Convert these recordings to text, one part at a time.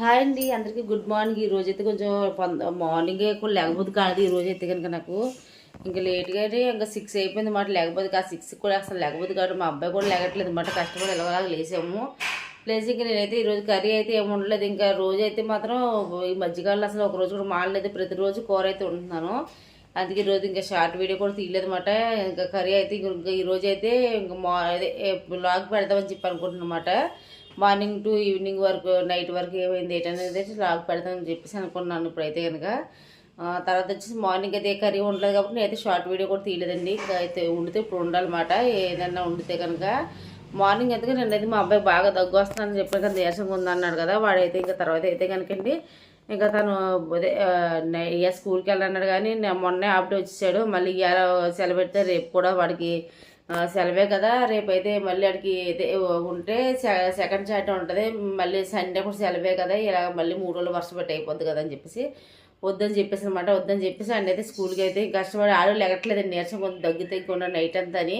Hi అండి అందరికీ good morning. ఈ రోజైతే కొంచెం మార్నింగే కూడా లేకపోతే కాదు ఈ అయితే కనుక నాకు. ఇంకా లేట్గానే ఇంకా సిక్స్ అయిపోయింది మాట లేకపోతే కాదు సిక్స్ కూడా అసలు లేకపోతే కాదు మా అబ్బాయి కూడా లేగట్లేదు అనమాట కష్టపడి ఎలాగోలాగా లేసాము. ప్లేస్ ఇంకా నేనైతే ఈరోజు కర్రీ అయితే ఏమి ఉండలేదు ఇంకా రోజు అయితే మాత్రం ఈ మధ్యకాలంలో అసలు ఒక రోజు కూడా మాడలేదు ప్రతిరోజు కూర అయితే ఉంటున్నాను అందుకే ఈరోజు ఇంకా షార్ట్ వీడియో కూడా తీయలేదు అనమాట ఇంకా కర్రీ అయితే ఇంకా ఈరోజు అయితే ఇంకా మా అదే బ్లాగ్ పెడదామని చెప్పి అనుకుంటున్నమాట మార్నింగ్ టు ఈవినింగ్ వరకు నైట్ వరకు ఏమైంది ఏంటనేది లాగ్ పెడతానని చెప్పేసి అనుకున్నాను ఇప్పుడైతే కనుక. తర్వాత వచ్చేసి మార్నింగ్ అయితే కర్రీ ఉండలేదు కాబట్టి నేనైతే షార్ట్ వీడియో కూడా తీయలేదండి. ఇంకా అయితే ఉండితే ఇప్పుడు ఉండాలన్నమాట. ఏదన్నా వండితే కనుక. మార్నింగ్ ఎందుకు నేనైతే మా అబ్బాయి బాగా దగ్గు వస్తుందని చెప్పాను కదా నీరసంగా ఉందన్నాడు కదా. వాడైతే ఇంకా తర్వాత అయితే కనుకండి ఇంకా తను అదే ఇక స్కూల్కి వెళ్ళన్నాడు కానీ మొన్నే ఆప్డే వచ్చేసాడు. మళ్ళీ ఇవాళ సెలవు పెడితే రేపు కూడా వాడికి సెలవే కదా రేపైతే మళ్ళీ అడిగి అయితే ఉంటే సె- సెకండ్ సాటర్డే ఉంటుంది మళ్ళీ సండే కూడా సెలవే కదా ఇలా మళ్ళీ మూడు రోజులు వర్షం పెట్టి అయిపోద్ది కదా అని చెప్పేసి వద్దని చెప్పేసి అనమాట వద్దని చెప్పేసి అండి అయితే స్కూల్కి అయితే కష్టపడి ఆడు లెగట్లేదండి నీరసం కొంచెం దగ్గు తగ్గి నైట్ అంతా అని.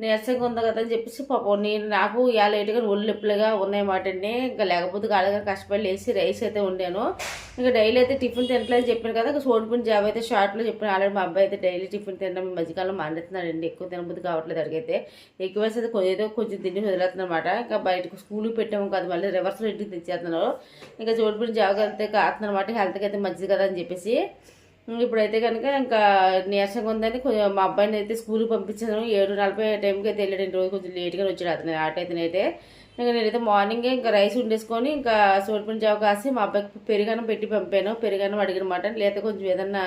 నీరసంగా ఉంది కదా అని చెప్పేసి పాపం నేను నాకు ఇలా లేటుగా ఒళ్ళు నొప్పులుగా ఉన్నాయన్నమాట అండి. ఇంకా లేకపోతే కాడగా కష్టపడి లేచి రైస్ అయితే ఉండాను ఇంకా డైలీ అయితే టిఫిన్ తినట్లేదు చెప్పాను కదా ఇంకా సోడిపోయిన జాబ్ అయితే షార్ట్లో చెప్పాను. ఆల్రెడీ మా అబ్బాయి అయితే డైలీ టిఫిన్ తినడం మధ్యకాలం మానేస్తున్నాడండి. ఎక్కువ తినబుద్ధి కావట్లేదు అడిగైతే ఎక్కువ వేసి అయితే కొంచెం ఏదో కొంచెం తిండి వదిలేస్తున్నమాట ఇంకా బయటకు స్కూల్కి పెట్టాము కదా మళ్ళీ రివర్స్లో ఇంటికి తెచ్చేస్తున్నారు ఇంకా చోటుపడిన జాబ్ అయితే కాస్తున్నమాట హెల్త్కి అయితే మంచిది కదా అని చెప్పేసి. ఇప్పుడైతే కనుక ఇంకా నీరసంగా ఉందని కొంచెం మా అబ్బాయిని అయితే స్కూల్కి పంపించాను. ఏడు నలభై టైంకి అయితే వెళ్ళాడు. రోజు కొంచెం లేట్గా వచ్చాడు అతను. ఆట అయితే ఇంకా నేనైతే మార్నింగే ఇంకా రైస్ వండేసుకొని ఇంకా సోడిపిన జావ కాసి మా అబ్బాయికి పెరుగన్నం పెట్టి పంపాను. పెరుగన్నం అడిగిన మాట లేకపోతే కొంచెం ఏదన్నా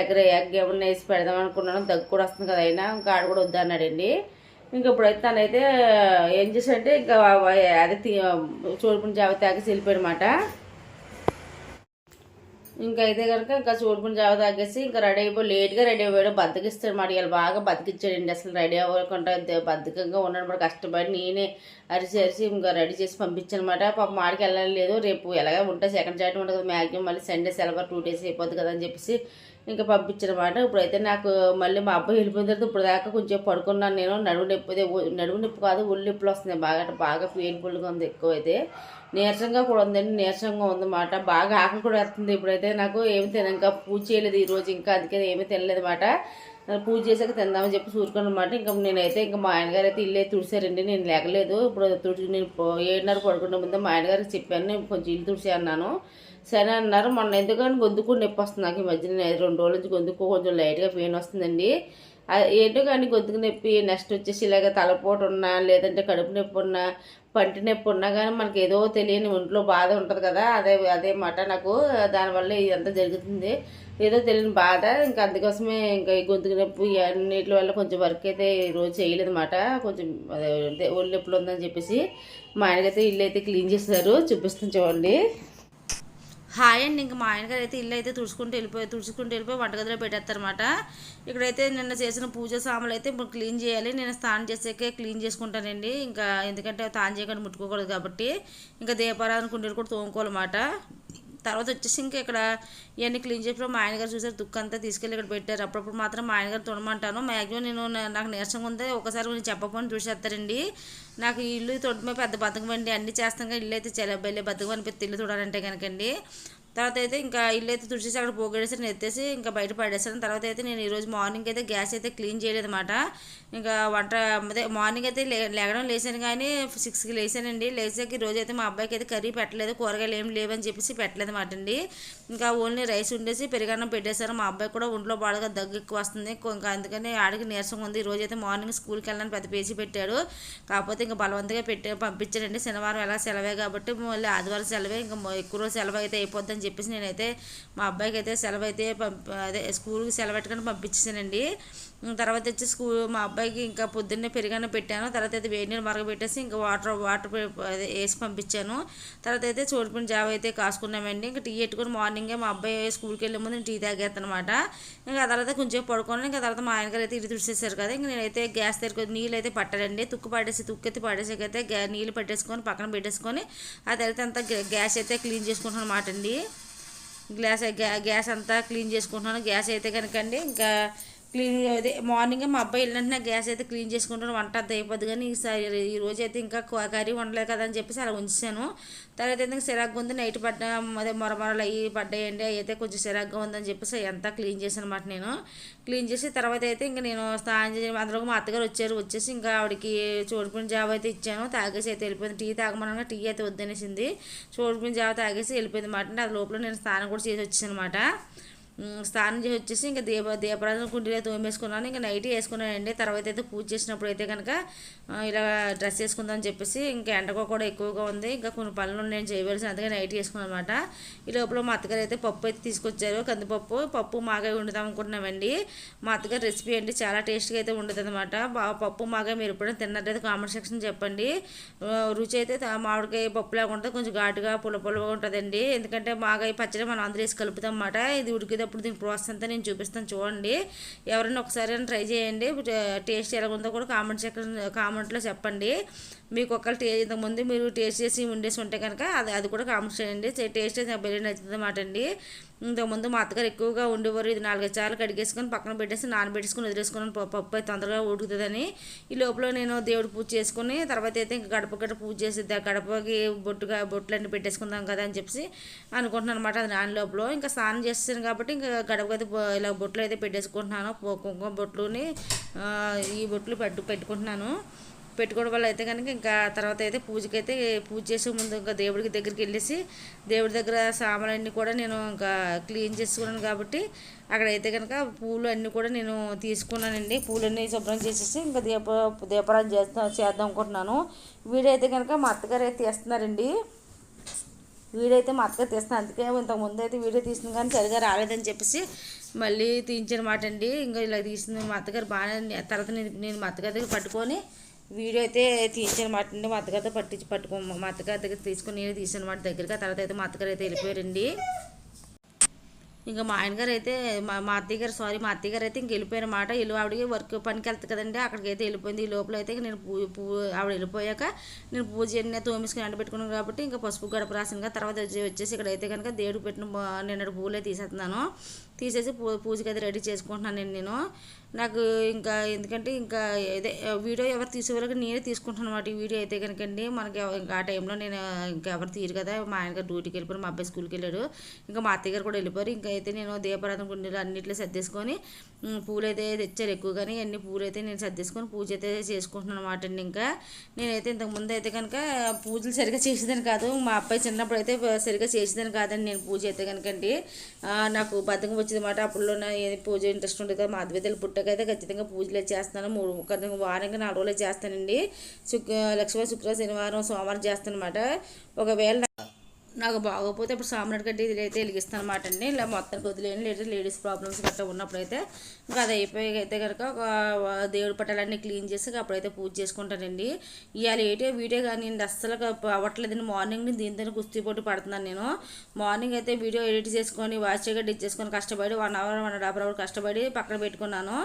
ఎగ్గర ఎగ్ ఏమన్నా వేసి పెడదాం అనుకున్నాను. దగ్గు కూడా వస్తుంది కదా అయినా ఇంకా ఆడ కూడా వద్దన్నాడండి ఇంకా ఇప్పుడైతే తనైతే ఏం చేశాడంటే ఇంకా అదే చూడుకుని జావ తాగేసి వెళ్ళిపోయాడు అనమాట ఇంకా అయితే కనుక ఇంకా చూడుకుని జావ తాగేసి ఇంకా రెడీ అయిపోయి లేట్గా రెడీ అయిపోయాడు. బద్దకిస్తాడు మాట ఇలా బాగా బతికిచ్చాడండి అసలు రెడీ అవ్వకుండా ఇంత ఉన్నాడు. మరి కష్టపడి నేనే అరిసి అరిసి ఇంకా రెడీ చేసి పంపించానమాట పాప మాడికి వెళ్ళాలి లేదు రేపు ఎలాగ ఉంటే సెకండ్ చాట్ ఉంటుంది కదా మ్యాక్సిమం. మళ్ళీ సండే సెలవు టూ డేస్ అయిపోద్ది కదా అని చెప్పేసి ఇంకా పంపించనమాట. ఇప్పుడైతే నాకు మళ్ళీ మా అబ్బాయి వెళ్ళిపోయిన తర్వాత ఇప్పుడు దాకా కొంచెం పడుకున్నాను నేను. నడువు నొప్పి నడువు నొప్పి కాదు ఒళ్ళు నొప్పులు వస్తున్నాయి బాగా. అంటే బాగా పెయిన్ఫుల్గా ఉంది ఎక్కువైతే. నీరసంగా కూడా ఉందండి నీరసంగా ఉందన్నమాట. బాగా ఆకలి కూడా వస్తుంది ఇప్పుడైతే. నాకు ఏమి తినక పూజ చేయలేదు ఈరోజు ఇంకా అందుకే ఏమీ తినలేదు అనమాట పూజ చేసాక తిందామని చెప్పి చూసుకుని అనమాట ఇంకా నేనైతే ఇంకా మా ఆయనగారు అయితే ఇల్లు తుడిచారండి నేను లేకలేదు. ఇప్పుడు తుడిచి నేను ఏడున్నర పడుకునే ముందు మా ఆయనగారికి చెప్పాను. నేను కొంచెం ఇల్లు తుడిచి అన్నాను సరే అన్నారు. మొన్న ఎందుకని గొంతుకు నొప్పి వస్తుంది నాకు ఈ మధ్యన. నేను రెండు రోజుల నుంచి గొంతుకు కొంచెం లైట్గా పెయిన్ వస్తుందండి. ఏంటో కానీ గొంతుకు నొప్పి నెక్స్ట్ వచ్చేసి ఇలాగ తలపోటు ఉన్నా లేదంటే కడుపు నొప్పి ఉన్నా పంటి నొప్పి ఉన్నా కానీ మనకి ఏదో తెలియని ఒంట్లో బాధ ఉంటుంది కదా. అదే అదే మాట నాకు. దానివల్ల ఇదంతా జరుగుతుంది. ఏదో తెలియని బాధ. ఇంకా అందుకోసమే ఇంకా ఈ గొంతుకు నొప్పి అన్నిటి వల్ల కొంచెం వర్క్ అయితే ఈరోజు రోజు చేయలేదు మాట కొంచెం ఒళ్ళు నొప్పులు ఉందని చెప్పేసి మా ఆయనకైతే ఇల్లు అయితే క్లీన్ చేస్తారు చూపిస్తాను చూడండి. హాయ్ అండి ఇంకా మా ఆయనగారు అయితే ఇల్లు అయితే తుడుచుకుంటూ వెళ్ళిపోయి తుడుచుకుంటూ వెళ్ళిపోయి వంటగదిలో పెట్టేస్తారనమాట ఇక్కడైతే నిన్న చేసిన పూజ సామాన్లు అయితే ఇప్పుడు క్లీన్ చేయాలి. నేను స్నానం చేసాకే క్లీన్ చేసుకుంటానండి. ఇంకా ఎందుకంటే తాను చేయకుండా ముట్టుకోకూడదు కాబట్టి. ఇంకా దీపారాధన కుండీలు కూడా తోముకోవాలన్నమాట. తర్వాత వచ్చేసి ఇంకా ఇక్కడ ఇవన్నీ క్లీన్ చేసినప్పుడు మా ఆయనగారు చూసారు దుక్కు అంతా తీసుకెళ్ళి ఇక్కడ పెట్టారు. అప్పుడప్పుడు మాత్రం మా ఆయనగారు తొడమంటాను. మ్యాక్సిమం నేను నాకు నీరసంగా ఉంది ఒకసారి నేను చెప్పకుండా చూసేస్తారండి. నాకు ఇల్లు తొడమే పెద్ద బతుకం అన్నీ అన్ని చేస్తాం కానీ ఇల్లు అయితే చాలా బెల్లే బతుకం ఇల్లు చూడాలంటే కనుకండి. తర్వాత అయితే ఇంకా ఇల్లు అయితే తుడిచేసి అక్కడ పోగేసి ఎత్తేసి ఇంకా బయట పడేసాను తర్వాత అయితే నేను ఈరోజు మార్నింగ్ అయితే గ్యాస్ అయితే క్లీన్ చేయలేదు అనమాట ఇంకా వంట అదే మార్నింగ్ అయితే లేగడం లేచాను కానీ సిక్స్కి లేచానండి. లేచాక ఈరోజు అయితే మా అబ్బాయికి అయితే కర్రీ పెట్టలేదు కూరగాయలు ఏం లేవని చెప్పేసి పెట్టలేదు అనమాట అండి. ఇంకా ఓన్లీ రైస్ ఉండేసి పెరుగన్నం పెట్టేశారు. మా అబ్బాయి కూడా ఒంట్లో బాగా దగ్గు ఎక్కువ వస్తుంది. ఇంకా అందుకని ఆడికి నీరసంగా ఉంది. ఈ అయితే మార్నింగ్ స్కూల్కి వెళ్ళాలని పెద్ద పేజీ పెట్టాడు. కాకపోతే ఇంకా బలవంతంగా పెట్టే పంపించాడండి. శనివారం ఎలా సెలవే కాబట్టి మళ్ళీ ఆదివారం సెలవే ఇంకా ఎక్కువ రోజు సెలవు అయితే అయిపోద్దని చెప్పేసి నేనైతే మా అబ్బాయికి అయితే సెలవు అయితే అదే స్కూల్కి సెలవు పెట్టుకొని పంపించేసానండి తర్వాత వచ్చి స్కూల్ మా అబ్బాయికి ఇంకా పొద్దున్నే పెరిగానే పెట్టాను. తర్వాత అయితే వేడి నీళ్ళు మరగబెట్టేసి ఇంకా వాటర్ వాటర్ అదే వేసి పంపించాను. తర్వాత అయితే చోటుపిన జావ అయితే కాసుకున్నామండి. ఇంకా టీ పెట్టుకొని మార్నింగ్ మా అబ్బాయి స్కూల్కి వెళ్ళే ముందు నేను టీ తాగేస్తాను అనమాట ఇంకా తర్వాత కొంచెం పడుకోను ఇంకా తర్వాత మా ఆయనగారు అయితే ఇటు తుడిచేసారు కదా ఇంకా నేనైతే గ్యాస్ దగ్గర నీళ్ళు అయితే పట్టాలండి తుక్కు పడేసి తుక్కు ఎత్తి పడేసాకైతే గ్యా నీళ్ళు పెట్టేసుకొని పక్కన పెట్టేసుకొని ఆ తర్వాత అంతా గ్యాస్ అయితే క్లీన్ చేసుకుంటున్నాను అనమాట అండి. గ్లాస్ గ్యాస్ అంతా క్లీన్ చేసుకుంటున్నాను. గ్యాస్ అయితే కనుకండి ఇంకా క్లీన్ అదే మార్నింగ్ మా అబ్బాయి వెళ్ళిన గ్యాస్ అయితే క్లీన్ చేసుకుంటాను వంట అంత అయిపోద్ది కానీ ఈసారి ఈ రోజు అయితే ఇంకా కర్రీ వండలేదు కదా అని చెప్పేసి అలా ఉంచాను తర్వాత అయితే ఇంకా సిరాగ్గా ఉంది. నైట్ పడ్డ అదే మొరమొరలు అవి పడ్డాయండి. అవి అయితే కొంచెం సిరాగ్గా ఉందని చెప్పేసి అవి అంతా క్లీన్ చేశాను అనమాట నేను. క్లీన్ చేసి తర్వాత అయితే ఇంకా నేను స్నానం చేసి అందులో మా అత్తగారు వచ్చారు. వచ్చేసి ఇంకా ఆవిడకి చూడుకుని జాబ్ అయితే ఇచ్చాను. తాగేసి అయితే వెళ్ళిపోయింది. టీ తాగమనగా టీ అయితే వద్దనేసింది. చూడుకుని జాబ్ తాగేసి వెళ్ళిపోయింది అనమాట అంటే అది లోపల నేను స్నానం కూడా చేసి వచ్చాను అనమాట స్నానం చేసి వచ్చేసి ఇంకా దీప దీపరాజన కుండీలో తోమేసుకున్నాను. ఇంకా నైట్ వేసుకున్నానండి. తర్వాత అయితే పూజ చేసినప్పుడు అయితే కనుక ఇలా డ్రెస్ వేసుకుందాం అని చెప్పేసి ఇంకా ఎండకో కూడా ఎక్కువగా ఉంది. ఇంకా కొన్ని పనులు నేను చేయవలసిన అందుకే నైట్ వేసుకున్నాను అనమాట ఈ లోపల మా అత్తగారు అయితే పప్పు అయితే తీసుకొచ్చారు కందిపప్పు. పప్పు మాగా వండుదాం అనుకుంటున్నామండి. మా అత్తగారు రెసిపీ అండి చాలా టేస్ట్గా అయితే ఉండదు అనమాట పప్పు మాగా మీరు ఎప్పుడైనా తిన్నట్టయితే కామెంట్ సెక్షన్ చెప్పండి. రుచి అయితే మామిడికాయ పప్పులాగా ఉంటుంది కొంచెం ఘాటుగా పుల్ల పుల్లగా ఉంటుందండి. ఎందుకంటే మాగా పచ్చడి మనం అందరూ వేసి కలుపుతాం అన్నమాట. ఇది ఉడికి ఉడికేటప్పుడు దీని ప్రాసెస్ అంతా నేను చూపిస్తాను. చూడండి. ఎవరైనా ఒకసారి ట్రై చేయండి. టేస్ట్ ఎలా ఉందో కూడా కామెంట్ సెక్షన్ కామెంట్లో చెప్పండి. మీకు ఒకళ్ళు టే ఇంతకుముందు మీరు టేస్ట్ చేసి ఉండేసి ఉంటే కనుక అది అది కూడా కామెంట్ చేయండి. టేస్ట్ అయితే నాకు బిర్యానీ నచ్చింది అన్నమాట అండి. ఇంతకుముందు మా అత్తగారు ఎక్కువగా ఉండేవారు. ఇది నాలుగైదు సార్లు కడిగేసుకొని పక్కన పెట్టేసి నానబెట్టేసుకొని వదిలేసుకున్నాను పప్పు పప్పు అయితే తొందరగా ఉడుకుతుందని. ఈ లోపల నేను దేవుడు పూజ చేసుకుని తర్వాత అయితే ఇంకా గడప గడప పూజ చేసి గడపకి బొట్టుగా బొట్లన్నీ పెట్టేసుకుందాం కదా అని చెప్పేసి అనుకుంటున్నాను అనమాట అది నాని లోపల. ఇంకా స్నానం చేస్తాను కాబట్టి ఇంకా గడపకి అయితే ఇలా బొట్లు అయితే పెట్టేసుకుంటున్నాను. కుంకుమ బొట్లుని ఈ బొట్లు పెట్టు పెట్టుకుంటున్నాను. పెట్టుకోవడం వల్ల అయితే కనుక ఇంకా తర్వాత అయితే పూజకి అయితే పూజ చేసే ముందు ఇంకా దేవుడికి దగ్గరికి వెళ్ళేసి దేవుడి దగ్గర సామాన్లన్నీ కూడా నేను ఇంకా క్లీన్ చేసుకున్నాను కాబట్టి అక్కడైతే కనుక పూలు అన్నీ కూడా నేను తీసుకున్నానండి. పూలన్నీ శుభ్రం చేసేసి ఇంకా దీప దీపారాధన చేస్తా చేద్దాం అనుకుంటున్నాను. వీడైతే కనుక మా అత్తగారు అయితే తీస్తున్నారండి. వీడియో అయితే మా అత్తగారు తీస్తున్నాను అందుకే ఇంతకు ముందు అయితే వీడియో తీసింది కానీ సరిగా రాలేదని చెప్పేసి మళ్ళీ తీయించనమాట అండి ఇంకా ఇలా తీసింది మా అత్తగారు బాగానే తర్వాత నేను నేను మా అత్తగారి దగ్గర పట్టుకొని వీడియో అయితే తీసానమాట అండి మా అత్తగారితో పట్టించి పట్టుకో మా అత్తగారి దగ్గర తీసుకొని నేను తీసానమాట దగ్గరికి. ఆ తర్వాత అయితే మా అత్తగారు అయితే వెళ్ళిపోయారండి. ఇంకా మా ఆయన గారు అయితే మా మా అత్తయ్య గారు సారీ మా అత్తయ్య గారు అయితే ఇంక వెళ్ళిపోయిన ఇల్లు ఆవిడకి వర్క్ పనికి వెళ్తుంది కదండి అక్కడికి అయితే వెళ్ళిపోయింది. ఈ లోపల అయితే నేను పూ పూ ఆవిడ వెళ్ళిపోయాక నేను పూజ అన్నీ తోమిసుకుని ఎండబెట్టుకున్నాను కాబట్టి ఇంకా పసుపు గడప రాసిన తర్వాత వచ్చేసి ఇక్కడ అయితే కనుక దేవుడు పెట్టిన నిన్నటి పూలే తీసేస్తున్నాను. తీసేసి పూ పూజకి అయితే రెడీ చేసుకుంటున్నానండి నేను నాకు ఇంకా ఎందుకంటే ఇంకా ఇదే వీడియో ఎవరు తీసేవాళ్ళకి నేనే తీసుకుంటాను అనమాట ఈ వీడియో అయితే కనుకండి మనకి ఇంకా ఆ టైంలో నేను ఇంకా ఎవరు తీరు కదా. మా ఆయన గారు డ్యూటీకి వెళ్ళిపోయారు మా అబ్బాయి స్కూల్కి వెళ్ళాడు. ఇంకా మా అత్తయ్య గారు కూడా వెళ్ళిపోయారు. ఇంకా అయితే నేను దీపారాధన గుండెలు అన్నిట్లో సర్దేసుకొని పూలు అయితే తెచ్చారు ఎక్కువగానే. అన్ని పూలు అయితే నేను సర్దేసుకొని పూజ అయితే చేసుకుంటున్నాను అనమాట అండి ఇంకా. నేనైతే ఇంతకుముందు అయితే కనుక పూజలు సరిగా చేసేదాన్ని కాదు. మా అబ్బాయి చిన్నప్పుడు అయితే సరిగా చేసేదాన్ని కాదండి నేను పూజ అయితే కనుకండి నాకు బద్దకం వచ్చి మాట అప్పుడు ఏది పూజ ఇంట్రెస్ట్ ఉండదు కదా. మా అద్వైతలు పుట్టకైతే ఖచ్చితంగా పూజలు చేస్తాను. మూడు కనీసం వారానికి నాలుగు రోజులు చేస్తానండి. శుక్ర లక్ష్మీ శుక్ర శనివారం సోమవారం చేస్తాను అనమాట ఒకవేళ నాకు బాగోకపోతే ఇప్పుడు సాంబ్రాట్ గడ్డి ఇది అయితే వెలిగిస్తాను అనమాట అండి. ఇలా మొత్తానికి వదిలేయండి. లేదా లేడీస్ ప్రాబ్లమ్స్ గట్రా ఉన్నప్పుడైతే ఇంకా అది అయిపోయి అయితే కనుక ఒక దేవుడి పట్టాలన్నీ క్లీన్ చేసి అప్పుడైతే పూజ చేసుకుంటానండి. ఇవాళ ఏంటో వీడియో కానీ అస్సలు అవ్వట్లేదండి మార్నింగ్ నుంచి కుస్తీ పోటీ పడుతున్నాను నేను. మార్నింగ్ అయితే వీడియో ఎడిట్ చేసుకొని వాచ్ గడ్డి ఇచ్చేసుకొని కష్టపడి one hour one and half hour కష్టపడి పక్కన పెట్టుకున్నాను.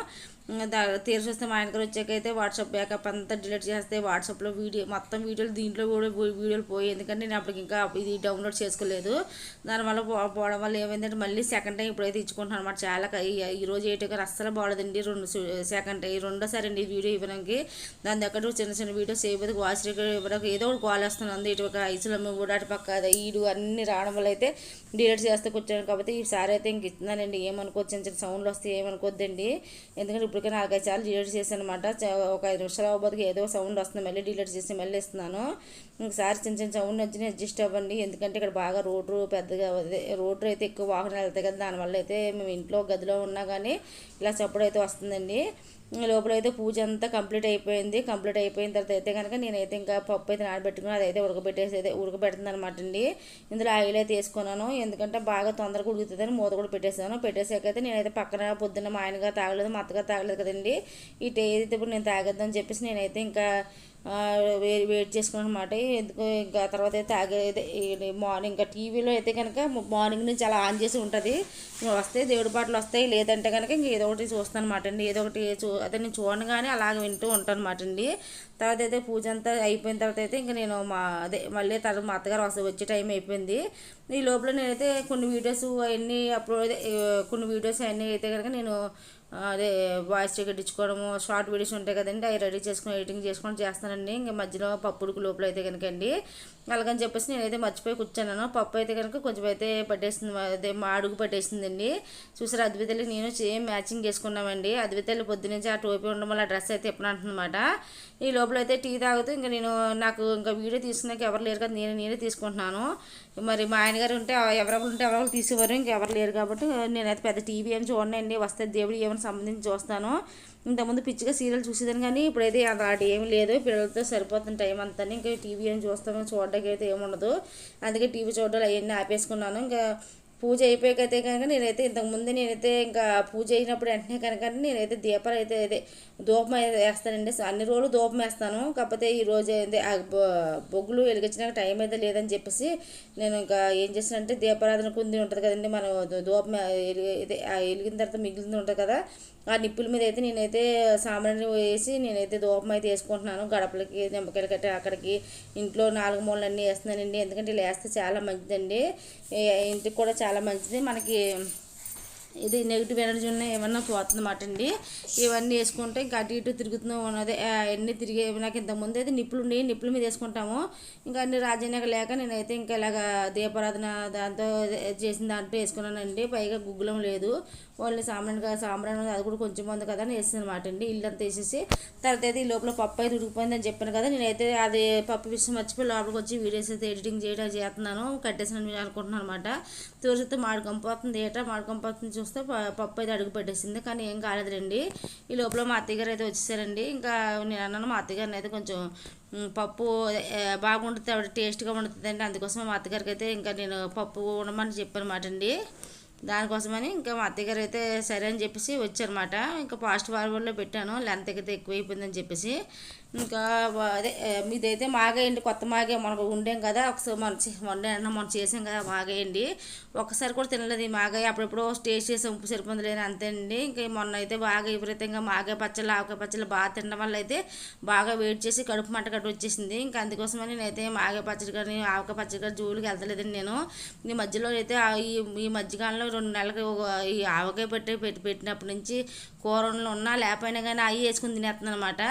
తీర్చి మా మా ఆయనగారు వచ్చాకైతే వాట్సాప్ బ్యాకప్ అంతా డిలీట్ చేస్తే వాట్సాప్లో వీడియో మొత్తం వీడియోలు దీంట్లో కూడా వీడియోలు పోయి ఎందుకంటే నేను అప్పటికి ఇంకా ఇది డౌన్లోడ్ చేసుకోలేదు. దానివల్ల పో- పోవడం వల్ల ఏమైందంటే మళ్ళీ సెకండ్ టైం ఇప్పుడైతే ఇచ్చుకుంటున్నాను అనమాట చాలా ఈరోజు ఈ- రోజు ఏటో గారు అస్సలు బాగలేదండి రెండు సెకండ్ టైం రెండోసారి అండి ఈ వీడియో ఇవ్వడానికి. దాని దగ్గర చిన్న చిన్న వీడియోస్ చేయబోదు. వాచ్ రికార్డ్ ఇవ్వడానికి ఏదో ఒకటి కాల్ వస్తుంది ఇటు ఒక ఐసులమ్మ కూడా పక్క ఈడు అన్ని రావడం వల్ల అయితే డిలీట్ చేస్తే కూర్చోను కాబట్టి ఈసారి అయితే ఇంక ఇస్తున్నానండి. ఏమనుకోవచ్చు చిన్న చిన్న సౌండ్లు వస్తే ఏమనుకోద్దండి. ఎందుకంటే ఇప్పటికే నాలుగైదు సార్లు డిలీట్ చేశాను అనమాట ఒక ఐదు నిమిషాలు అవ్వబోతుకి ఏదో సౌండ్ వస్తుంది మళ్ళీ డిలీట్ చేసి మళ్ళీ ఇస్తున్నాను. ఇంకసారి చిన్న చిన్న సౌండ్ వచ్చి అడ్జస్ట్ అవ్వండి. ఎందుకంటే ఇక్కడ బాగా రోడ్డు పెద్దగా రోడ్డు అయితే ఎక్కువ వాహనాలు వెళ్తాయి కదా. దానివల్ల అయితే మేము ఇంట్లో గదిలో ఉన్నా కానీ ఇలా చప్పుడు అయితే వస్తుందండి. లోపల అయితే పూజ అంతా కంప్లీట్ అయిపోయింది. కంప్లీట్ అయిపోయిన తర్వాత అయితే కనుక నేనైతే ఇంకా పప్పు అయితే నానబెట్టుకుని అదైతే ఉడకబెట్టేసి అయితే ఉడకబెడుతుంది అనమాట అండి ఇందులో ఆయిల్ అయితే వేసుకున్నాను. ఎందుకంటే బాగా తొందరగా ఉడుకుతుందని మూత కూడా పెట్టేసాను పెట్టేసాకైతే నేనైతే పక్కన పొద్దున్న మా ఆయనగా తాగలేదు మా అత్తగా తాగలేదు కదండి. ఈ ఏదైతే అయితే ఇప్పుడు నేను తాగొద్దని చెప్పేసి నేనైతే ఇంకా వెయిట్ చేసుకున్నాను ఎందుకు ఇంకా తర్వాత అయితే తాగేది మార్నింగ్ ఇంకా టీవీలో అయితే కనుక మార్నింగ్ నుంచి అలా ఆన్ చేసి ఉంటుంది. వస్తే దేవుడి పాటలు వస్తాయి. లేదంటే కనుక ఇంక ఏదో ఒకటి చూస్తాను అనమాట అండి. ఏదో ఒకటి చూ అదే నేను చూడగానే కానీ అలాగే వింటూ ఉంటాను అనమాట అండి. తర్వాత అయితే పూజ అంతా అయిపోయిన తర్వాత అయితే ఇంకా నేను మా అదే మళ్ళీ తర్వాత మా అత్తగారు వస్తే వచ్చే టైం అయిపోయింది. ఈ లోపల నేనైతే కొన్ని వీడియోస్ అవన్నీ అప్లోడ్ కొన్ని వీడియోస్ అవన్నీ అయితే కనుక నేను అదే వాయిస్ టికెట్ ఇచ్చుకోవడము షార్ట్ వీడియోస్ ఉంటాయి కదండి అవి రెడీ చేసుకుని ఎడిటింగ్ చేసుకొని చేస్తానండి. ఇంకా మధ్యలో పప్పుడుకు లోపల అయితే కనుకండి అలాగని చెప్పేసి నేనైతే మర్చిపోయి కూర్చున్నాను. పప్పు అయితే కనుక కొంచెం అయితే పట్టేస్తుంది అదే మా అడుగు పట్టేసిందండి. చూసారు అద్వితలు నేను సేమ్ మ్యాచింగ్ వేసుకున్నామండి. అద్వితలు పొద్దునుంచి ఆ టోపీ ఉండడం వల్ల డ్రెస్ అయితే ఇప్పనంటుందన్నమాట ఈ లోపల అయితే టీ తాగుతూ ఇంకా నేను నాకు ఇంకా వీడియో తీసుకున్నాక ఎవరు లేరు కదా నేను నేనే తీసుకుంటున్నాను. మరి మా ఆయన గారు ఉంటే ఎవరెవరు ఉంటే ఎవరెవరు తీసేవారు ఇంకెవరు లేరు కాబట్టి నేనైతే పెద్ద టీవీ ఏం చూడండి వస్తే దేవుడు ఏమైనా సంబంధించి చూస్తాను. ఇంతకుముందు పిచ్చిగా సీరియల్ చూసేదాన్ని కానీ ఇప్పుడైతే అలాంటి ఏమి లేదు. పిల్లలతో సరిపోతుంది టైం అంతా ఇంకా టీవీ ఏం చూస్తాము చూడడానికి అయితే ఏముండదు అందుకే టీవీ చూడాలి అవన్నీ ఆపేసుకున్నాను. ఇంకా పూజ అయిపోయాకైతే కనుక నేనైతే ఇంతకుముందు నేనైతే ఇంకా పూజ అయినప్పుడు వెంటనే కనుక నేనైతే దీపాలు అయితే అయితే ధూపం అయితే వేస్తానండి. అన్ని రోజులు ధూపం వేస్తాను. కాకపోతే ఈ రోజు అయితే బొగ్గులు వెలిగించినాక టైం అయితే లేదని చెప్పేసి నేను ఇంకా ఏం చేసానంటే దీపారాధన కుంది ఉంటుంది కదండి. మనం ధూపం ఇదే వెలిగిన తర్వాత మిగిలింది ఉంటుంది కదా ఆ నిప్పుల మీద అయితే నేనైతే సామాన్లు వేసి నేనైతే ధూపం అయితే వేసుకుంటున్నాను. గడపలకి నిమ్మకాయలు కట్టి అక్కడికి ఇంట్లో నాలుగు మూలలు అన్నీ వేస్తున్నానండి. ఎందుకంటే ఇలా వేస్తే చాలా మంచిదండి. ఇంటికి కూడా చాలా మంచిది. మనకి ఇది నెగిటివ్ ఎనర్జీ ఉన్న ఏమన్నా పోతుందన్నమాట అండి. ఇవన్నీ వేసుకుంటే ఇంకా అటు ఇటు తిరుగుతున్నాం ఉన్నది అన్నీ తిరిగి నాకు ఇంతకుముందు అయితే నిప్పులు ఉండి నిప్పుల మీద వేసుకుంటాము. ఇంకా అన్ని రాజనగ లేక నేనైతే ఇంకా ఇలాగ దీపారాధన దాంతో చేసిన దాంట్లో వేసుకున్నానండి. పైగా గుగ్గులం లేదు. ఓన్లీ సాంబ్రాణి సాంబ్రాణి అది కూడా కొంచెం ఉంది కదా అని వేసింది అనమాట అండి. ఇల్లంతా వేసేసి తర్వాత అయితే ఈ లోపల పప్పు అయితే ఉడికిపోయిందని చెప్పాను కదా. నేనైతే అది పప్పు విషయం మర్చిపోయి లోపలికి వచ్చి వీడియోస్ అయితే ఎడిటింగ్ చేయడం చేస్తున్నాను. కట్టేసాను అనుకుంటున్నాను అనమాట తోరిస్తే మాడుకంపోతుంది ఏటా మాడుకంపోతుంది చూస్తే పప్పు అయితే అడుగు పెట్టేసింది. కానీ ఏం కాలేదురండి ఈ లోపల మా అత్తగారు అయితే వచ్చేసారండి. ఇంకా నేను అన్నాను మా అత్తగారిని అయితే కొంచెం పప్పు బాగుంటుంది టేస్ట్గా ఉంటుంది అండి అందుకోసం మా అత్తగారికి అయితే ఇంకా నేను పప్పు ఉండమని చెప్పాను మాట అండి. దానికోసమని ఇంకా మా అత్తగారు అయితే సరే అని చెప్పేసి వచ్చారన్నమాట. ఇంకా ఫాస్ట్ ఫార్వర్డ్లో పెట్టాను. లెంత్ అయితే ఎక్కువైపోయిందని చెప్పేసి. ఇంకా అదే మీదైతే మాగేయండి కొత్త మాగే మనకు ఉండేం కదా ఒకసారి మనం వండే మనం చేసాం కదా మాగేయండి. ఒకసారి కూడా తినలేదు ఈ మాగాయ అప్పుడెప్పుడో టేస్ట్ చేసాం ఉప్పు సరిపోతుంది లేని అంతే అండి. ఇంకా మొన్న అయితే బాగా విపరీతంగా మాగే పచ్చళ్ళు ఆవకాయ పచ్చళ్ళు బాగా తినడం వల్ల అయితే బాగా వెయిట్ చేసి కడుపు మంట కట్టు వచ్చేసింది. ఇంకా అందుకోసమని నేనైతే మాగే పచ్చడి కానీ ఆవకాయ పచ్చడి కానీ జూలుకి వెళ్తలేదండి నేను. ఈ మధ్యలో అయితే ఈ ఈ మధ్యకాలంలో రెండు నెలలకు ఈ ఆవకాయ పెట్టి పెట్టి పెట్టినప్పటి నుంచి కూరలు ఉన్నా లేకపోయినా కానీ అవి వేసుకుని తినేస్తుంది అనమాట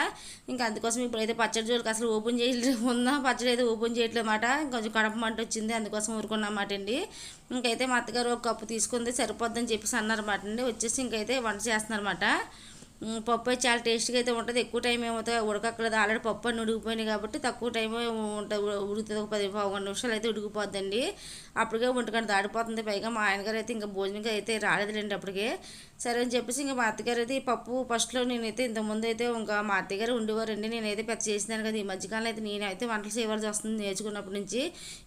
ఇంకా అందుకోసం ఇప్పుడైతే పచ్చడి జోలికి అసలు ఓపెన్ చేయలేదు. ఉందా పచ్చడి అయితే ఓపెన్ చేయట్లేదు అనమాట కొంచెం కడప మంట వచ్చింది అందుకోసం ఊరుకున్నమాట అండి. ఇంకైతే మా అత్తగారు ఒక కప్పు తీసుకుంది సరిపోద్దని చెప్పేసి అన్నారన్నమాట అండి. వచ్చేసి ఇంకైతే వంట చేస్తున్నారన్నమాట. పప్పు అయితే చాలా టేస్ట్గా అయితే ఉంటుంది. ఎక్కువ టైం ఏమవుతుంది ఉడకక్కలేదు ఆల్రెడీ పప్పు అని ఉడిగిపోయినాయి కాబట్టి తక్కువ టైం ఉంటుంది ఉడుకుతుంది. ఒక పది పదకొండు నిమిషాలు అయితే ఉడికిపోద్దండి. అప్పటికే వంటకంటే దాడిపోతుంది పైగా మా ఆయనగారు అయితే ఇంకా భోజనంగా అయితే రాలేదులేండి అప్పటికే. సరే అని చెప్పేసి ఇంకా మా అత్తగారు అయితే ఈ పప్పు ఫస్ట్లో నేనైతే ఇంతకుముందు అయితే ఇంకా మా అత్తగారు ఉండేవారండి. నేనైతే పెద్ద చేసినాను కదా ఈ మధ్యకాలంలో అయితే నేనైతే వంటలు చేయవలసి వస్తుంది నేర్చుకున్నప్పటి నుంచి.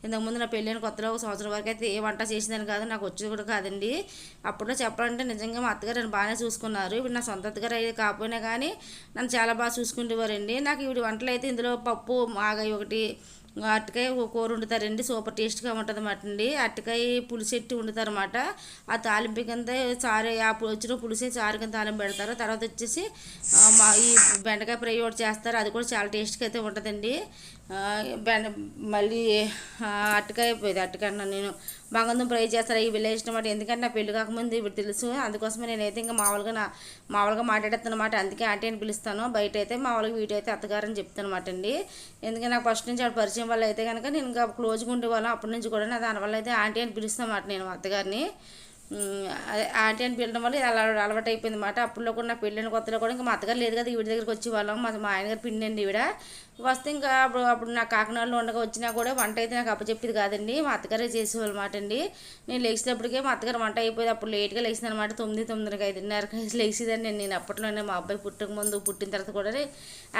ఇంతకుముందు నా పెళ్ళైన కొత్తలో ఒక సంవత్సరం వరకు అయితే ఏ వంట చేసిందని కాదు నాకు వచ్చేది కూడా కాదండి. అప్పుడు చెప్పాలంటే నిజంగా మా అత్తగారు నన్ను బాగానే చూసుకున్నారు. ఇప్పుడు నా సొంత అత్తగారు అయితే కాకపోయినా కానీ నన్ను చాలా బాగా చూసుకుంటేవారండి. నాకు ఇవి వంటలు అయితే ఇందులో పప్పు మాగాయి ఒకటి అరటికాయ కూర వండుతారండి సూపర్ టేస్ట్గా ఉంటుంది అన్నమాట అండి అరటికాయ పులిసెట్టి వండుతారన్నమాట ఆ తాలింపు కింద చారు ఆ వచ్చిన పులిసే చారు కింద తాలింపు పెడతారు. తర్వాత వచ్చేసి మా ఈ బెండకాయ ఫ్రై ఒకటి చేస్తారు. అది కూడా చాలా టేస్ట్గా అయితే ఉంటుందండి. బెండ మళ్ళీ అరటికాయ అరటికాయ నేను. బంగాళదుంప ప్రే చేస్తారు. ఈ విలేజ్ అనమాట ఎందుకంటే నా పెళ్ళి కాకముందు ఇప్పుడు తెలుసు. అందుకోసమే నేనైతే ఇంకా మామూలుగా నా మామూలుగా మాట్లాడేస్తానమాట అందుకే ఆంటీ అని పిలుస్తాను. బయట అయితే మామూలుగా వీడియో అయితే అత్తగారని చెప్తాను అండి. ఎందుకంటే నాకు ఫస్ట్ నుంచి ఆడ పరిచయం వల్ల అయితే కనుక నేను ఇంకా క్లోజ్గా ఉండేవాళ్ళం అప్పటి నుంచి కూడా నా దానివల్ల అయితే ఆంటీ అని పిలుస్తాను నేను అత్తగారిని. అదే ఆంటీ అని పిలడం వల్ల అలా అలవాటు అయిపోయింది అనమాట అప్పుడులో కూడా నా పెళ్ళిన కొత్తలో కూడా ఇంకా మా అత్తగారు లేదు కదా. ఈవిడ దగ్గరికి వచ్చేవాళ్ళం మా మా ఆయనగారు పిండి అండి ఈవిడ. వస్తే ఇంకా అప్పుడు అప్పుడు నా కాకినాడలో ఉండగా వచ్చినా కూడా వంట అయితే నాకు అప్పచెప్పేది కాదండి. మా అత్తగారే చేసేవాళ్ళు అండి. నేను లేచినప్పటికే మా అత్తగారు వంట అయిపోయింది. అప్పుడు లేట్గా లేచింది అనమాట తొమ్మిది తొమ్మిదికి ఐదున్నరకి లేచిదండి నేను. అప్పట్లోనే మా అబ్బాయి పుట్టక ముందు పుట్టిన తర్వాత కూడా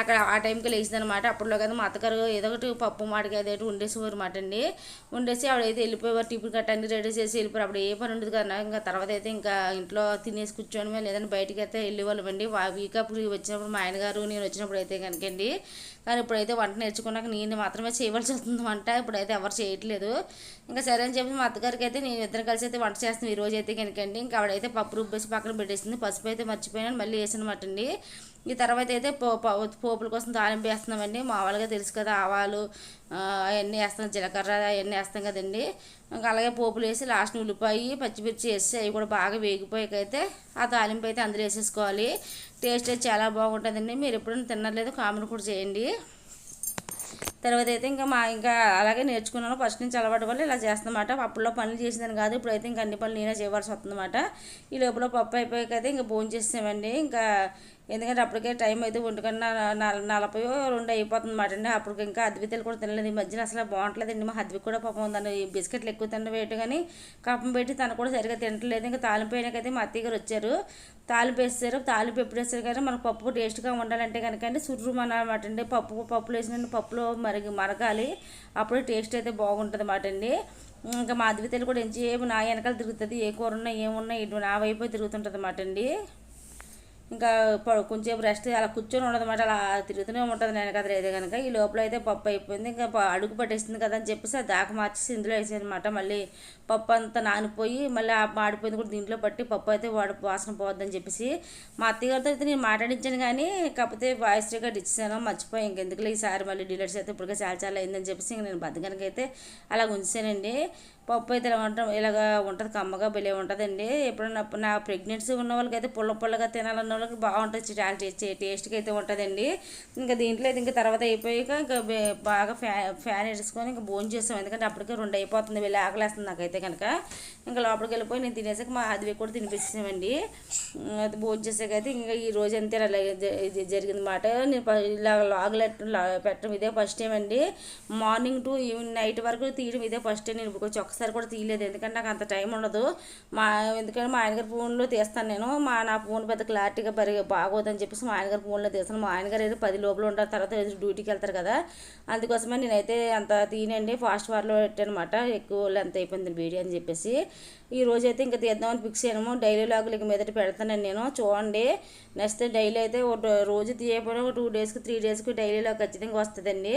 అక్కడ ఆ టైంకి లేచింది అనమాట అప్పట్లో కదా మా అత్తగారు ఏదో ఒకటి పప్పు మాడికి అదేటి ఉండేసేవారు అనమాట అండి. ఉండేసి ఆవిడైతే వెళ్ళిపోయేవారు టిఫిన్ కట్ట అన్ని రెడీ చేసి వెళ్ళిపోయారు. అప్పుడు ఏ పని ఉండదు కదా ఇంకా తర్వాత అయితే ఇంకా ఇంట్లో తినేసి కూర్చోవడమే లేదంటే బయటికి అయితే వెళ్ళేవాళ్ళమండి. అండి వీక్ అప్పుడు వచ్చినప్పుడు మా ఆయనగారు నేను వచ్చినప్పుడు అయితే కనుకండి కానీ ఇప్పుడైతే వంట నేర్చుకున్నాక నేను మాత్రమే చేయవలసి వస్తుంది వంట. ఇప్పుడైతే ఎవరు చేయట్లేదు. ఇంకా సరే అని చెప్పి మా అత్తగారికి అయితే నేను ఇద్దరు కలిసి అయితే వంట చేస్తాను ఈ రోజు అయితే కనుకండి ఇంకా ఆవిడైతే పప్పు రుబ్బేసి పక్కన పెట్టేసింది. పసుపు అయితే మర్చిపోయినాను. మళ్ళీ వేసినమాట అండి ఈ తర్వాత అయితే పో పోపుల కోసం తాలింపు వేస్తున్నామండి. మామూలుగా తెలుసు కదా ఆవాలు అవన్నీ వేస్తాం జీలకర్ర అవన్నీ వేస్తాం కదండి. ఇంకా అలాగే పోపులు వేసి లాస్ట్ ఉల్లిపాయ పచ్చిమిర్చి వేసి అవి కూడా బాగా వేగిపోయాకైతే ఆ తాలింపు అయితే అందులో వేసేసుకోవాలి. టేస్ట్ అయితే చాలా బాగుంటుందండి. మీరు ఎప్పుడైనా తినలేదు కామెంట్ కూడా చేయండి. తర్వాత అయితే ఇంకా మా ఇంకా అలాగే నేర్చుకున్నాను. ఫస్ట్ నుంచి అలవాటు వల్ల ఇలా చేస్తున్నమాట. అప్పుడులో పనులు చేసిందని కాదు. ఇప్పుడైతే ఇంకా అన్ని పనులు నేనే చేయవలసి వస్తుందన్నమాట. ఈ లోపల పప్పు అయిపోయాక అయితే ఇంకా భోజనం చేసామండి ఇంకా ఎందుకంటే అప్పటికే టైం అయితే ఒంటికన్నా నలభై రెండు అయిపోతుంది మాట అండి. అప్పటికి ఇంకా అద్వితలు కూడా తినలేదు. ఈ మధ్యన అసలు బాగుంటలేదండి. మా అద్వి కూడా పాపం ఉందండి ఈ బిస్కెట్లు ఎక్కువ తిన్న వేయటం కానీ కప్పం పెట్టి తను కూడా సరిగా తినట్లేదు. ఇంకా తాలింపు అయినాకైతే మా అత్తయ్య గారు వచ్చారు. తాలింపు వేస్తారు. తాలింపు ఎప్పుడు వేస్తారు కానీ మన పప్పు టేస్ట్గా ఉండాలంటే కనుక అండి సుర్రు మన అనమాట అండి. పప్పు పప్పులు వేసిన పప్పులో మరిగి మరగాలి. అప్పుడు టేస్ట్ అయితే బాగుంటుంది అన్నమాట అండి. ఇంకా మా అద్వితలు కూడా ఎంచేపు నా వెనకాల తిరుగుతుంది. ఏ కూర ఉన్నా ఏమున్నా ఇటు నా వైపు తిరుగుతుంటుంది అన్నమాట అండి. ఇంకా కొంచెం రెస్ట్ అలా కూర్చొని ఉండదన్నమాట. అలా తిరుగుతూనే ఉంటుంది నేను కదా అయితే కనుక ఈ లోపల అయితే పప్పు అయిపోయింది. ఇంకా అడుగు పట్టేస్తుంది కదా అని చెప్పేసి ఆ దాకా మార్చేసి ఇందులో వేసేదనమాట మళ్ళీ పప్పు అంతా నానిపోయి మళ్ళీ ఆ మాడిపోయింది కూడా దీంట్లో పట్టి పప్పు అయితే వాడు వాసన పోవద్దని చెప్పేసి మా అత్తగారితో అయితే నేను మాట్లాడించాను కానీ కాకపోతే వాయిస్ రికార్డ్ ఇచ్చాను మర్చిపోయి. ఇంకెందుకులే ఈసారి మళ్ళీ డీలర్స్ అయితే ఇప్పటికే చాలా చాలా అయిందని చెప్పేసి ఇంక నేను బద్దకనకైతే అయితే అలా ఉంచానండి పప్పు అయితే ఇలా ఉంటాం ఇలాగా ఉంటుంది కమ్మగా భలే ఉంటుందండి. ఎప్పుడన్నా నా ప్రెగ్నెన్సీ ఉన్న వాళ్ళకి అయితే పుల్ల పుల్లగా తినాలన్న వాళ్ళకి బాగుంటుంది చాలా టేస్ట్గా అయితే ఉంటుందండి. ఇంకా దీంట్లో అయితే ఇంకా తర్వాత అయిపోయాక ఇంకా బాగా ఫ్యాన్ ఫ్యాన్ వేసుకొని ఇంకా భోజనం చేస్తాం. ఎందుకంటే అప్పటికే రెండు అయిపోతుంది వెళ్ళి ఆకలేస్తుంది నాకైతే కనుక. ఇంకా లోపలికి వెళ్ళిపోయి నేను తినేసాక మా అది కూడా తినిపించామండి అది భోజనం చేసాక అయితే ఇంకా ఈ రోజు అంతే జరిగింది మాట నేను ఇలా లాగులెట్ పెట్టడం ఇదే ఫస్ట్ టైం అండి. మార్నింగ్ టు ఈవినింగ్ నైట్ వరకు తీయడం ఇదే ఫస్ట్ టైం. నేను కొంచెం ఒకసారి కూడా తీయలేదు. ఎందుకంటే నాకు అంత టైం ఉండదు. మా ఎందుకంటే మా ఆయనగారి ఫోన్లో తీస్తాను నేను. మా నా ఫోన్ పెద్ద క్లారిటీగా బరి బాగోదని చెప్పేసి మా ఆయనగారి ఫోన్లో తీస్తాను. మా ఆయనగారు ఏదో పది లోపల ఉంటారు. తర్వాత డ్యూటీకి వెళ్తారు కదా. అందుకోసమే నేనైతే అంత తీనండి ఫాస్ట్ వార్లో పెట్టానమాట ఎక్కువ లెంత్ అయిపోయింది వీడియో అని చెప్పేసి. ఈ రోజు అయితే ఇంకా తీద్దామని ఫిక్స్ చేయము డైలీ లాగులు ఇక మీదట పెడతానండి నేను. చూడండి. నెక్స్ట్ డైలీ అయితే ఒక రోజు తీయకపోయినా ఒక టూ డేస్కి త్రీ డేస్కి డైలీ లాగ్ ఖచ్చితంగా వస్తుందండి.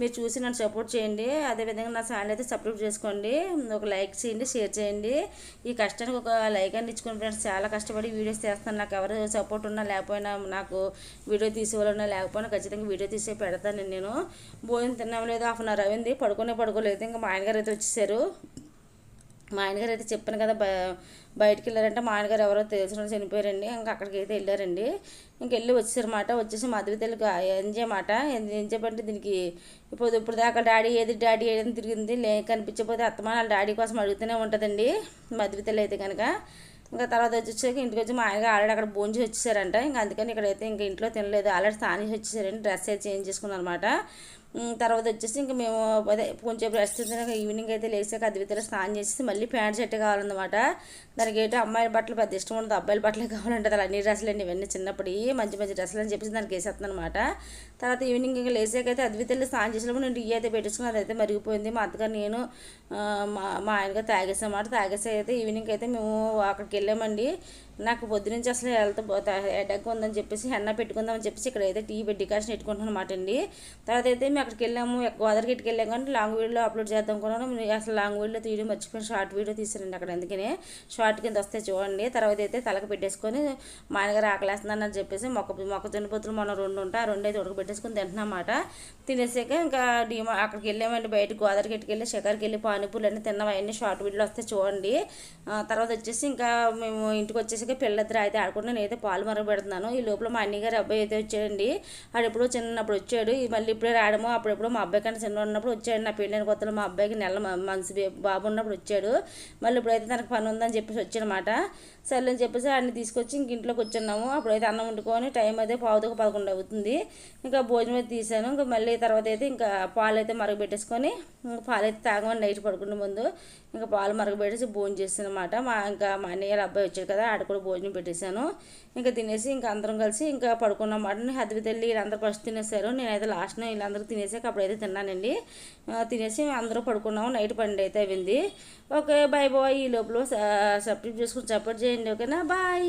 మీరు చూసి నన్ను సపోర్ట్ చేయండి. అదేవిధంగా నా ఛానల్ అయితే సబ్స్క్రైబ్ చేసుకోండి. ఒక లైక్ చేయండి షేర్ చేయండి. ఈ కష్టానికి ఒక లైక్ అని ఇచ్చుకుని ఫ్రెండ్స్ చాలా కష్టపడి వీడియోస్ చేస్తాను నాకు ఎవరు సపోర్ట్ ఉన్నా లేకపోయినా నాకు వీడియో తీసేవాళ్ళున్నా లేకపోయినా ఖచ్చితంగా వీడియో తీసే పెడతాను నేను. భోజనం తిన్నాం లేదు? హాఫ్ అన్ అవర్ అయింది. పడుకునే పడుకోలేదు. ఇంకా మా ఆయనగారు అయితే వచ్చేసారు. మా ఆయనగారు అయితే చెప్పాను కదా బయటికి వెళ్ళారంటే మా ఆయనగారు ఎవరో తెలిసిన చనిపోయారండి. ఇంకా అక్కడికి అయితే వెళ్ళారండి. ఇంక వెళ్ళి వచ్చేసారన్నమాట. వచ్చేసి మధువితలకు ఎంజాయ్ మాట ఎంజాయ్ అంటే దీనికి ఇప్పుడు ఇప్పుడు దాకా డాడీ ఏది డాడీ ఏదని తిరిగింది లే కనిపించకపోతే అత్తమా వాళ్ళ డాడీ కోసం అడుగుతూనే ఉంటుందండి. మధువితలు అయితే కనుక. ఇంకా తర్వాత వచ్చేసాక ఇంటికి వచ్చి మా ఆయనగా ఆల్రెడీ అక్కడ భోంచి వచ్చేసారంట. ఇంకా అందుకని ఇక్కడైతే ఇంకా ఇంట్లో తినలేదు. ఆల్రెడీ స్థానించి వచ్చేసారండి. డ్రెస్ అయితే చేంజ్ చేసుకున్నారన్నమాట. తర్వాత వచ్చేసి ఇంకా మేము అదే కొంచెం రెస్ట్ ఈవినింగ్ అయితే లేచాక అద్వితలో స్నానం చేసి మళ్ళీ ప్యాంట్ షర్ట్ కావాలన్నమాట. దానికి ఏంటో అమ్మాయిల బట్టలు పెద్ద ఇష్టం ఉండదు అబ్బాయిల బట్టలే కావాలంటే అలా అన్ని డ్రెస్సులు అండి ఇవన్నీ చిన్నప్పుడు మంచి మంచి డ్రెస్సులు అని చెప్పేసి దానికి వేసేస్తున్నాను అనమాట తర్వాత ఈవినింగ్ ఇంకా లేచాకైతే అద్వితలు స్నానం చేసినప్పుడు నేను టీ అయితే పెట్టేసుకుని అదైతే మరిగిపోయింది. మా అత్తగారు నేను మా మా ఆయనగా తాగేసామాట తాగేసి అయితే ఈవినింగ్ అయితే మేము అక్కడికి వెళ్ళామండి. నాకు పొద్దునుంచి అసలు హెల్త్ హెడక్ ఉందని చెప్పేసి హెన్న పెట్టుకుందామని చెప్పేసి ఇక్కడ అయితే టీ డికాషన్ పెట్టుకుంటున్నాను అనమాట అండి. తర్వాత అయితే మేము అక్కడికి వెళ్ళాము గోదావరికి ఇటుకు వెళ్ళాం కానీ లాంగ్ వీడియోలో అప్లోడ్ చేద్దాం అనుకున్నాను. అసలు లాంగ్ వీడియో తీయడం మర్చిపోయిన. షార్ట్ వీడియో తీసారండి అక్కడ అందుకనే. షార్ట్ కింద వస్తే చూడండి. తర్వాత అయితే తలకు పెట్టేసుకొని మా ఆయనగారు అని చెప్పేసి మొక్క మొక్కజొన్న పొత్తులు మనం రెండు ఉంటాయి. ఆ రెండు అయితే ఉడకబెట్టేసుకొని తింటున్నమాట తినేసాక ఇంకా డీమా అక్కడికి వెళ్ళామండి బయట గోదావరికి ఇటుకు వెళ్ళి షకర్కి వెళ్ళి పానీపూలు అన్నీ తిన్నాం. అవన్నీ షార్ట్ వీడియోలో వస్తే చూడండి. తర్వాత వచ్చేసి ఇంకా మేము ఇంటికి వచ్చేసి మంచిగా పిల్లద్దరు అయితే ఆడుకుంటూ నేనైతే పాలు మరగబెడుతున్నాను. ఈ లోపల మా అన్నయ్య గారు అబ్బాయి అయితే వచ్చాడండి. ఆడు ఎప్పుడో చిన్నప్పుడు వచ్చాడు. మళ్ళీ ఇప్పుడే రావడము అప్పుడెప్పుడు మా అబ్బాయి కంటే చిన్న ఉన్నప్పుడు వచ్చాడు. నా పెళ్ళైన కొత్తలో మా అబ్బాయికి నెల మనసు బాబు ఉన్నప్పుడు వచ్చాడు. మళ్ళీ ఇప్పుడైతే తనకు పని ఉందని చెప్పేసి వచ్చానమాట సర్లే అని చెప్పేసి అన్ని తీసుకొచ్చి ఇంక ఇంట్లోకి వచ్చున్నాము అప్పుడైతే అన్నం వండుకొని టైం అయితే పావుదొక పదకొండు అవుతుంది. ఇంకా భోజనం అయితే తీసాను. ఇంకా మళ్ళీ తర్వాత అయితే ఇంకా పాలు అయితే మరగబెట్టేసుకొని పాలు అయితే తాగమని నైట్ పడుకునే ముందు ఇంకా పాలు మరగబెట్టేసి భోజనం చేసానమాట మా ఇంకా మా అన్నయ్య అబ్బాయి వచ్చాడు కదా ఆడ కూడా భోజనం పెట్టేశాను. ఇంకా తినేసి ఇంకా అందరం కలిసి ఇంకా పడుకున్నమాట హద్వి తల్లి వీళ్ళందరూ ఫస్ట్ తినేసారు నేనైతే లాస్ట్ వీళ్ళందరూ తినేసాక అప్పుడైతే తిన్నానండి. తినేసి అందరూ పడుకున్నాము. నైట్ పన్నెండు అయితే అయింది. Okay bye bye. ఈ లోపల సబ్స్క్రైబ్ చేసుకుని సపోర్ట్ చేయండి ఓకేనా? బాయ్.